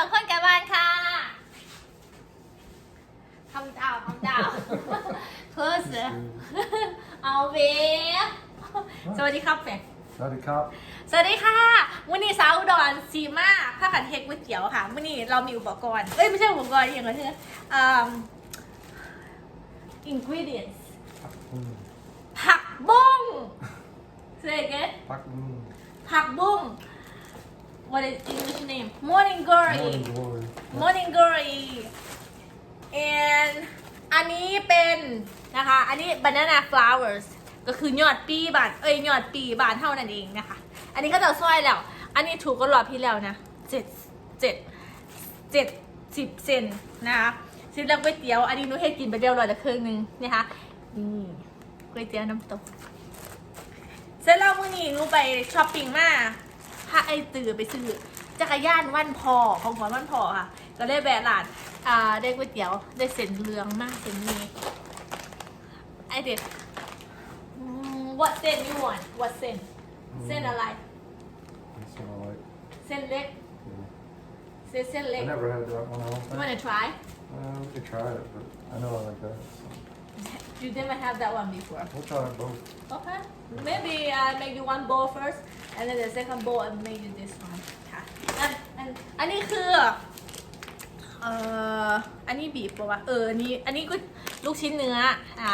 องคนแก่บ้านค่ะทำดาวทำดาวเพื่อเสือเอาเวฟสวัสดีครับแฟนสวัสดีครับสวัสดีค่ะวันนี้สาวอุดรซีมาผ้าขันเทคก๋วยเตี๋ยวค่ะวันนี้เรามีอุปกรณ์ เอ้ยไม่ใช่อุปกรณ์อย่างไรใช่ไหมอ่า ingredients อืมผักบุ้ง say again ปักอืมผักบุ้ง what is English name morning glory Morning glory morning glory and อันนี้เป็นนะคะ อันนี้ banana flowers ก็คือยอดปีบาน เอ้ยยอดปีบานเท่านั้นเองนะคะ อันนี้ก็จะซอยแล้ว อันนี้ถูกก็รอบที่แล้วนะเจ็ดเจ็ดเจ็ดสิบเซนนะคะซื้อแล้วก๋วยเตี๋ยว อันนี้หนุให้กินไปเรียบร้อยแล้วครึ่งหนึงนะคะนี่ก๋วยเตี๋ยวน้ำตกเสร็จแล้วมื่อนี้หนูไปช้อปปิ้งมา พาไอตื่นไปซื้อจักรยานวันพอของขวัญวันพอค่ะ ก็ได้แวะร้านอ่าได้ก๋วยเตี๋ยวได้เส้นเหลืองมากเส้นนี้ไอเด็ด what เส้น you want what เส้นเส้นอะไร That's what I like. เส้นเล็ก Yeah. เส้นเส้นเล็ก I never had that one. I don't you think. wanna try Uh, we could try it, but I know I like that. So. You never have that one before We'll try it both. Okay. Maybe I make you one bowl first, and then the second bowl I make you this one ค่ะอันอันอันนี้คือเอ่ออันนี้บีบปะวะเอออันนี้อันนี้ก็ลูกชิ้นเนื้ออ่า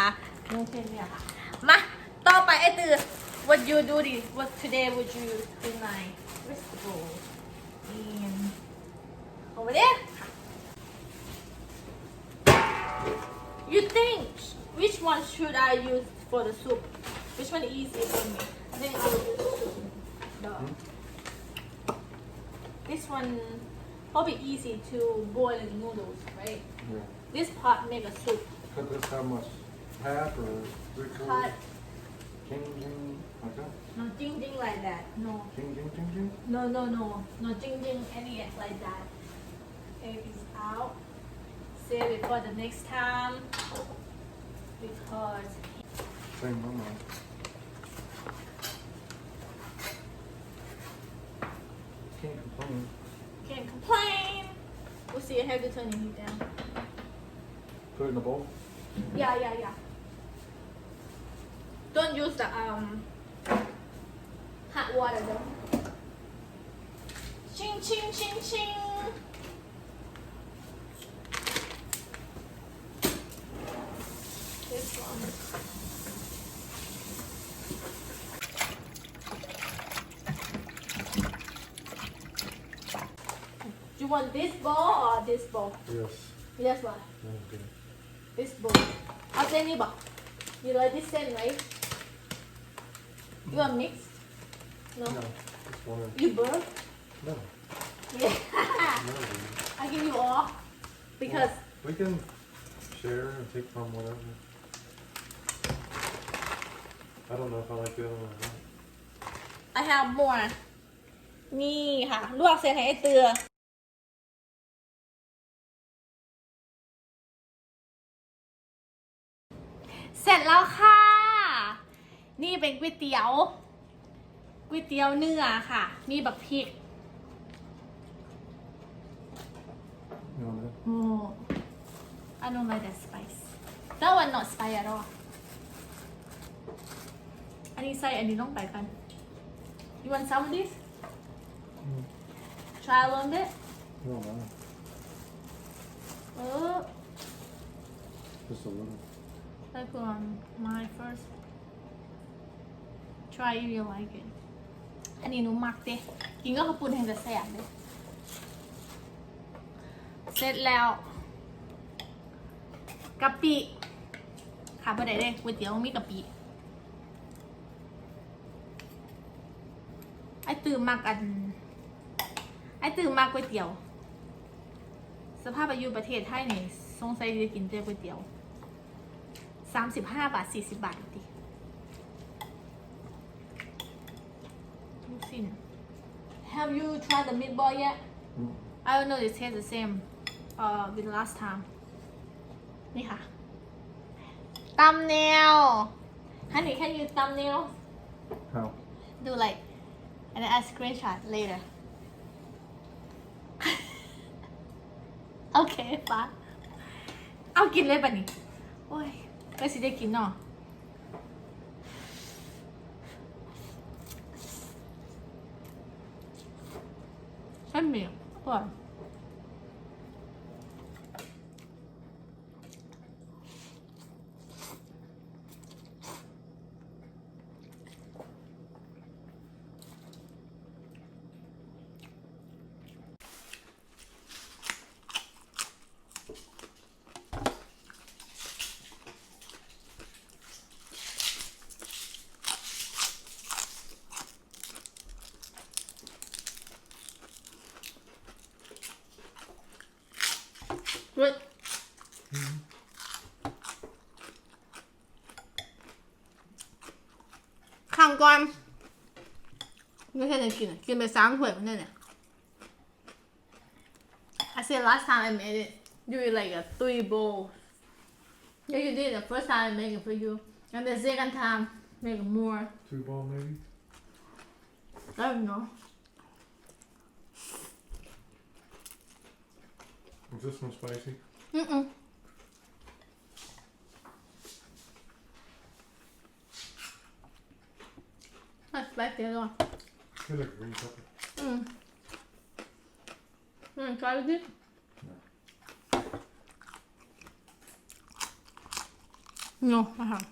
ลูกชิ้นเนื้อค่ะมาต่อไปไอ้ตือ what you do this what today would you do my vegetable in over there You think which one should I use for the soup? Which one is easy for me? I think I will use the soup. The, hmm? this one probably easy to boil the noodles, right? Yeah. This part make a soup. Cut this how much? Half or three Cut quarters? King, king, like that? no ding ding like that. No, King, king, king, king? no, no, no, no ding ding any like that. Take this out. Save it for the next time because Same amount. Can't complain. can't complain. We'll see. I have to turn the heat down. Put it in the bowl. Yeah, yeah, yeah. Don't use the um hot water though. Ching ching ching ching. This one. Do you want this bowl or this bowl? Yes. Yes, one. Okay. This bowl. เอาเส้นนี้บอก You like this เส้น right? You want mix? No. No. Just one. You burn? No. Yeah. No. I give you all because We can share and take from whatever. I don't know if I like the other one or not. I have more นี่ค่ะ ลวกเส้นให้ไอเตือ เป็นก๋วยเตี๋ยวก๋วยเตี๋ยวเนื้อค่ะ มีบักพริก You want that? Oh, I don't like that spice. That one not spice at all. อันนี้ใส่อันนี้ลงไปกัน You want some of this? Mm. Try a little bit. No, no. Oh, Just a little. I put on mine first. Try if you like it. อันนี้หนูมักเด้กินก็ข้าวปุ้นแห่งจะแสบเลยเสร็จแล้วกะปิขาดไปไหนเด้ก๋วยเตี๋ยวมีกะปิไอตื่นมากอัน ไอตื่นมากก๋วยเตี๋ยว สภาพอายุประเทศไทยนี่สงสัยจะกินแต่ก๋วยเตี๋ยวสามสิบห้าบาทสี่สิบบาทดิ ลูกชิ้น Have you tried the meatball yet? Mm. I don't know it tastes the same uh with last time นี่ค่ะตำแนว Honey can you thumbnail How? do like and then I screenshot later โอเคฟ้าเอากินเลยป่ะนี่โอ้ยก็สิได้กินเนาะ ม What? Hmm. Thế I said last time I made it, you were like a three bowls. Yeah, you did the first time I made it for you. And the second time, make more. Two bowls, maybe? I don't know. Is this one spicy? Mm-mm. That's back there though. Feel like a green pepper. Mm. You wanna try with it? No, I haven't.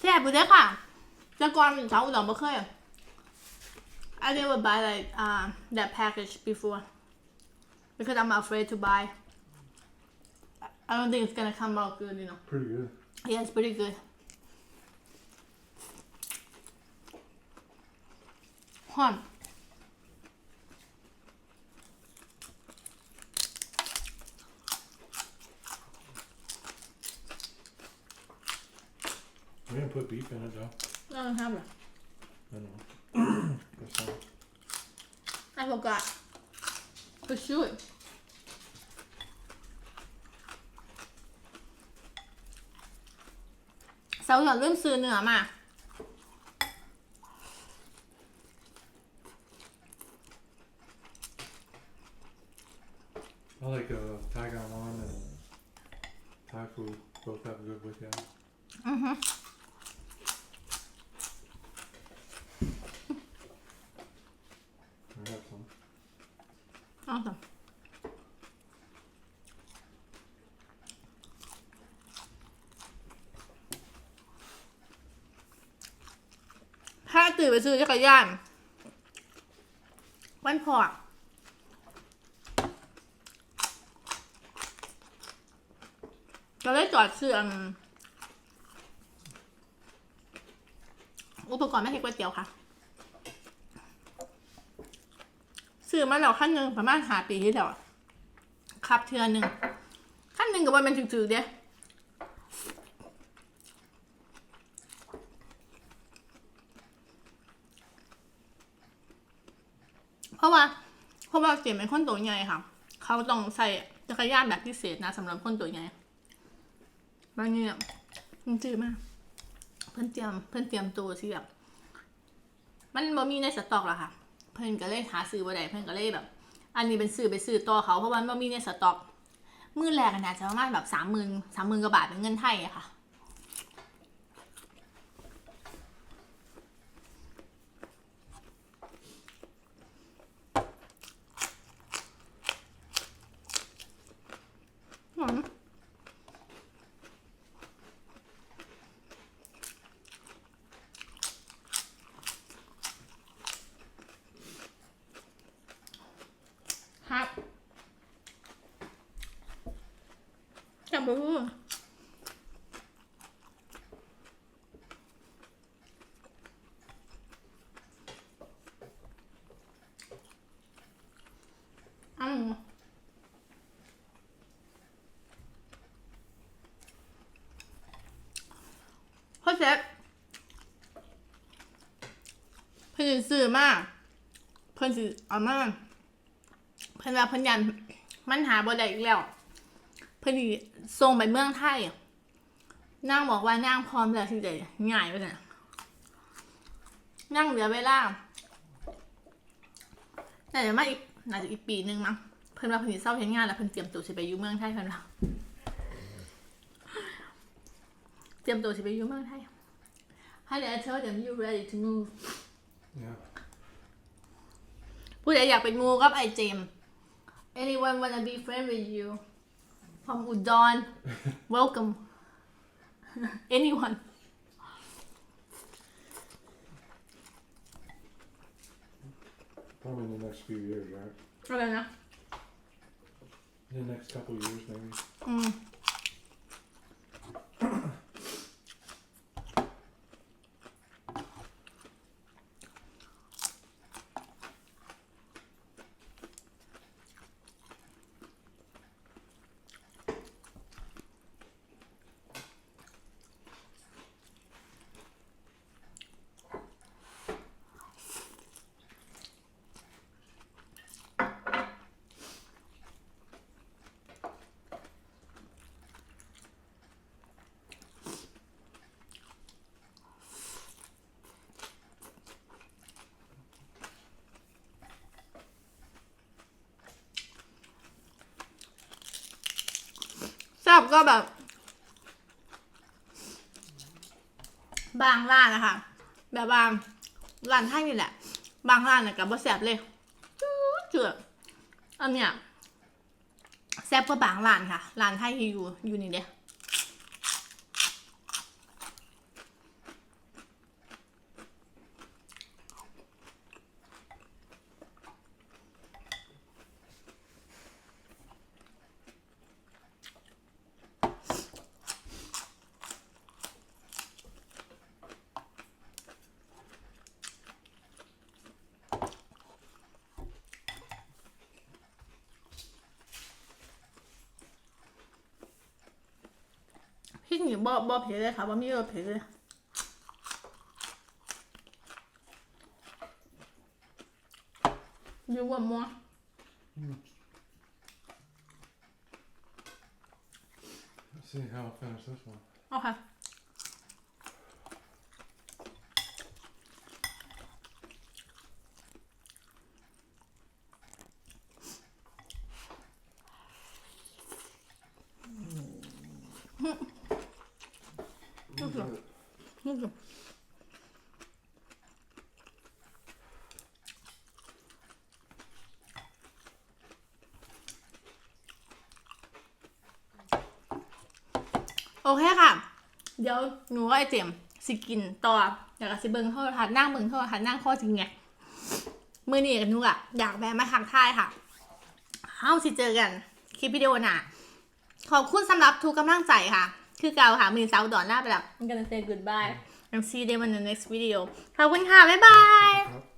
แซ่บอยู่เด้อค่ะแต่ก่ I never buy like uh, that package before because I'm afraid to buy. I don't think it's gonna come out good, you know. Pretty good. Yeah, it's pretty good. Hon. We didn't put beef in it though. I don't have it. I don't know. Guess not. I forgot. For sure. เสาหยอดเริ่มซื้อเนื้อมา I like uh, Thai Gawan and Thai food. Both have good with you. อื ไปซื้อจักรยานวันพออะก็เลยจอดซื้ออันอุปกรณ์ไม่ให้ก๋วยเตี๋ยวค่ะ ซื้อมาแล้วขั้นหนึ่งประมาณหาปีที่แล้วขับเทือหนึ่งขั้นหนึ่งกับวันมันถือๆเด้เพราะว่า เพราะว่าเสียเป็นคนตัวใหญ่ค่ะ เขาต้องใส่จักรยานแบบพิเศษนะสำหรับคนตัวใหญ่บางเนี่ยมันจืดมาก เพื่อนเตรียมเพื่อนเตรียมตัวที่แบบ มันบ่มีในสต็อกหรอกค่ะ เพิ่อนก็เลยหาซื้อบ่ได้เพิ่อนก็เลยแบบ อันนี้เป็นซื้อไปซื้อต่อเขาเพราะว่าบ่มีในสต็อก มือแรกอะน่าจะประมาณแบบสามหมื่นสามหมื่นกว่าบาทเป็นเงินไทยอะค่ะ หอมครับจับบูอืมพ่อ เซฟเพิ่นสิซื้อมากเพิ่นสิเอามาเพิ่นว่าเพิ่นยันมันหาบ่ได้อีกแล้ว เพิ่นสิส่งไปเมืองไทยนางบอกว่านางพร้อมแล้วที่จะง่ายไปเลยนางเหลือเวลาแต่เดี๋ยวมาอีกน่าจะอีกปีนึงมั้งเพิ่นว่าเพิ่นสิเศร้าเฮ็ดงานแล้วเพิ่นเตรียมตัวสิไปอยู่เมืองไทยเพิ่นว่า เตรียมตัวสิไปอยู่เมืองไทย How did I tell them you ready to move Yeah. ผู้ใดอยากเป็นงูกับไอเจมส์ anyone wanna be friend with you from Udon welcome anyone Probably in the next few years, right? อะไรนะ In the next couple years, maybe. อืม อบก็แบบ บางร้านนะคะ แบบบางร้านไทยนี่แหละ บางร้านน่ะกับว่าแซ่บเลยจืดเจืออันเนี้ยแซ่บกว่าบางร้านค่ะร้านไทยที่อยู่อยู่นี่เด้ นีบอบอเผ็ดเลยค่ะบอมีรสเผ็ดเลย You want more? Let's see how I finish this one. Okay. Look at it. นี่คือโอเคค่ะ เดี๋ยวหนูกับไอเจมสิกินต่ออยากสิเบิงโทรทัศน์นั่งเบิงโทรทัศน์นั่งข้อจริงไงมือนี้กับหนูอะอยากแวะมาทักทายค่ะเฮ้าสิเจอกัน คลิปวิดีโอหน่ะขอบคุณสำหรับทุกกำลังใจค่ะ คือเก่าค่ะมือสาวดอนหน้าไปแล้ว I'm gonna say goodbye and see them in the next video ขอบคุณค่ะ บ๊ายบาย Yep.